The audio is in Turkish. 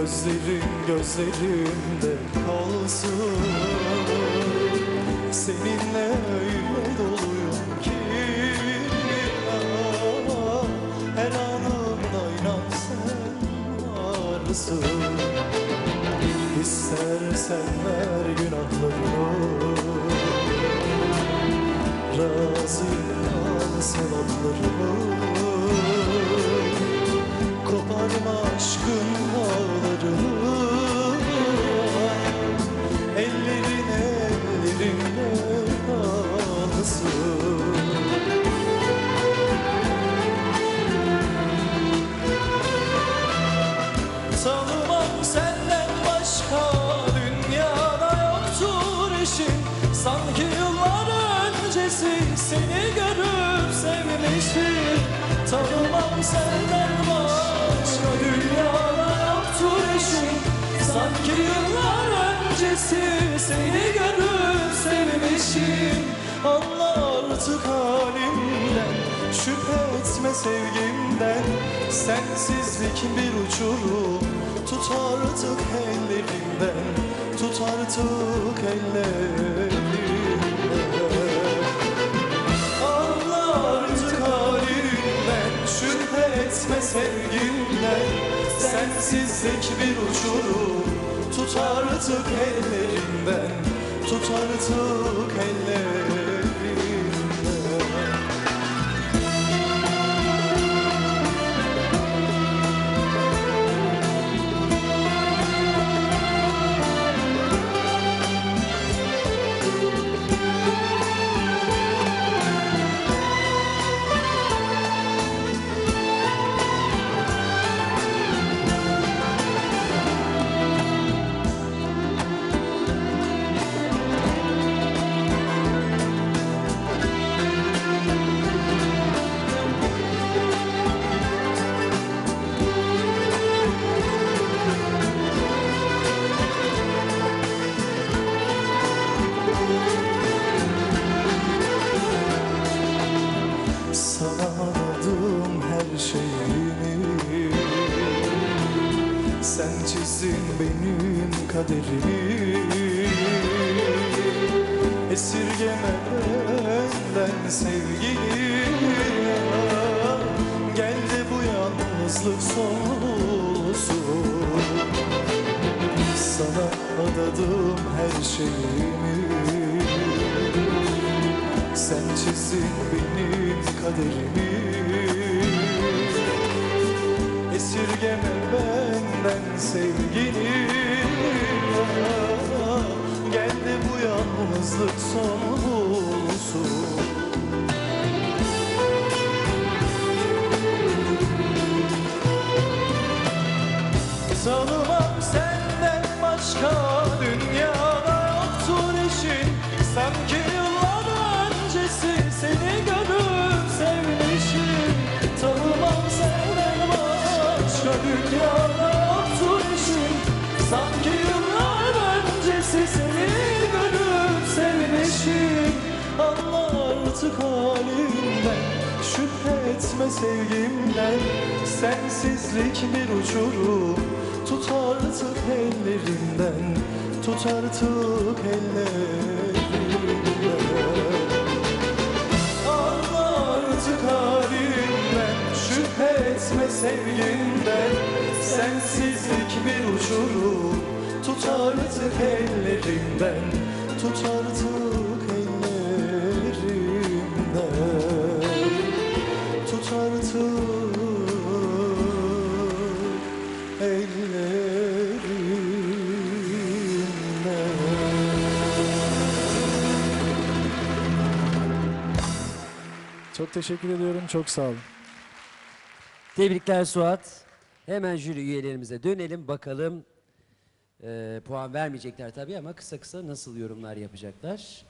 Gözlerin gözlerimde kalsın. Seninle öyle doluyum ki Her anımda inan sen varsın. İstersen ver günahlarımı. Razıyım al sevaplarımı Koparma aşkın bağlarını seni görüp sevmişim. Tanımam senden başka dünyada yoktur eşin Sanki yıllar öncesi seni görüp sevmişim. Anla artık halimden Şüphe etme sevgimden. Sensizlik bir uçurum Tut artık ellerimden Tut artık ellerimden Sensizlik bir uçurum Tut artık ellerimden Tut artık ellerimden Sana adadım her şeyimi. Sen çizdin benim kaderimi. Esirgeme benden sevgini Gel de bu yalnızlık son olsun Sana adadım her şeyimi sen çizdin benim kaderimi. Esirgeme benden sevgini. Gel de bu yalnızlık son olsun. Tanımam senden başka başka dünyada yoktur eşin Sanki yıllar öncesi seni görüp sevmişim Anla artık halimden Şüphe etme sevgimden Sensizlik bir uçurum Tut artık ellerimden Tut artık ellerimden etme sevgimden Sensizlik bir uçurum Tut artık ellerimden Tut artık ellerimden Tut artık ellerimden Çok teşekkür ediyorum. Çok sağ olun. Tebrikler Suat. Hemen jüri üyelerimize dönelim bakalım. Ee, puan vermeyecekler tabii ama kısa kısa nasıl yorumlar yapacaklar.